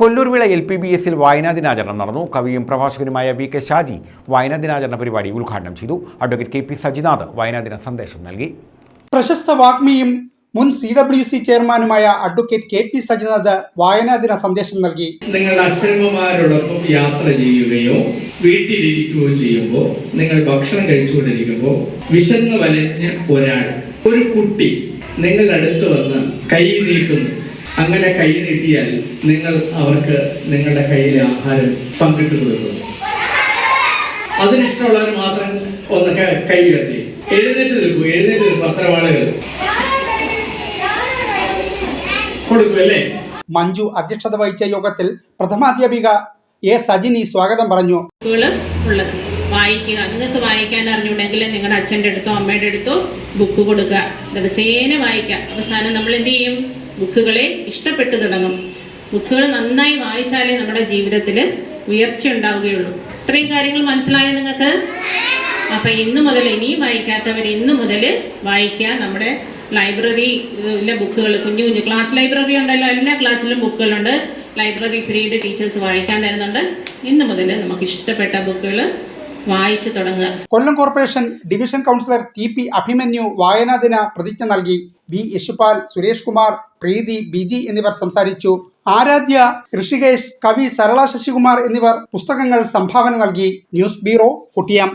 Kollurvila L P B എസിൽ വായനാ ദിനാചരണം നടന്നു. കവിയും പ്രഭാഷകനുമായ വി കെ ഷാജി വായനാ ദിനാചരണ പരിപാടി ഉദ്ഘാടനം ചെയ്തു. അഡ്വക്കേറ്റ് കെ പി സജിനാഥ് വായനാ ദിന സന്ദേശം നൽകി. പ്രശസ്ത വാഗ്മിയും മുൻ സി ഡബ്ല്യു സി ചെയർമാനുമായ അഡ്വക്കേറ്റ് കെ പി സജിനാഥ് വായനാ ദിന സന്ദേശം നൽകി. നിങ്ങളുടെ അച്ഛനമ്മമാരോടൊപ്പം യാത്ര ചെയ്യുകയോ വീട്ടിലിരിക്കുകയോ ചെയ്യുമ്പോൾ നിങ്ങൾ ഭക്ഷണം കഴിച്ചുകൊണ്ടിരിക്കുമ്പോൾ വിശന്ന് വലഞ്ഞ ഒരാൾ ഒരു കുട്ടി നിങ്ങളുടെ അടുത്ത് വന്ന് കൈ നീട്ടുന്നു. അങ്ങനെ കൈ നീട്ടിയാൽ നിങ്ങൾ അവർക്ക് നിങ്ങളുടെ കയ്യിലെ ആഹാരം പങ്കിട്ട് കൊടുക്കുന്നു അതിനിഷ്ടമുള്ളവർ മാത്രം ഒന്ന് കൈ ഉയർത്തി എഴുന്നേറ്റ് നിൽക്കൂ എഴുന്നേറ്റ് നിൽക്കും. പത്രവാളുകൾ കൊടുക്കും അല്ലേ? മഞ്ജു അധ്യക്ഷത വഹിച്ച യോഗത്തിൽ പ്രഥമാധ്യാപിക എ സജിനി സ്വാഗതം പറഞ്ഞു. ഉള്ളത്. വായിക്കുക. നിങ്ങൾക്ക് വായിക്കാൻ അറിഞ്ഞുണ്ടെങ്കിൽ നിങ്ങളുടെ അച്ഛന്റെ അടുത്തോ അമ്മയുടെ അടുത്തോ ബുക്ക് കൊടുക്കുക. ദിവസേന വായിക്കുക. അവസാനം നമ്മൾ എന്ത് ചെയ്യും? ബുക്കുകളെ ഇഷ്ടപ്പെട്ടു തുടങ്ങും. ബുക്കുകൾ നന്നായി വായിച്ചാലേ നമ്മുടെ ജീവിതത്തിൽ ഉയർച്ച ഉണ്ടാവുകയുള്ളൂ. ഇത്രയും കാര്യങ്ങൾ മനസ്സിലായോ നിങ്ങൾക്ക്? അപ്പം ഇന്നു മുതൽ ഇനിയും വായിക്കാത്തവർ ഇന്നു മുതൽ വായിക്കുക. നമ്മുടെ ലൈബ്രറിയിലെ ബുക്കുകൾ കുഞ്ഞു കുഞ്ഞു ക്ലാസ് ലൈബ്രറി ഉണ്ടല്ലോ. എല്ലാ ക്ലാസ്സിലും ബുക്കുകളുണ്ട്. ലൈബ്രറി ഫ്രീഡ് ടീച്ചേഴ്സ് വായിക്കാൻ തരുന്നുണ്ട്. ഇന്ന് മുതൽ നമുക്ക് ഇഷ്ടപ്പെട്ട ബുക്കുകൾ വായിച്ചു തുടങ്ങുക. Kollam corporation division councillor T P Abhimanyu വായനാ ദിന പ്രതിജ്ഞ നൽകി. വി യശുപാൽ സുരേഷ് കുമാർ പ്രീതി ബിജി എന്നിവർ സംസാരിച്ചു. ആരാധ്യ ഋഷികേഷ് കവി സരള ശശികുമാർ എന്നിവർ പുസ്തകങ്ങൾ സംഭാവന നൽകി. News bureau Kuttiyam.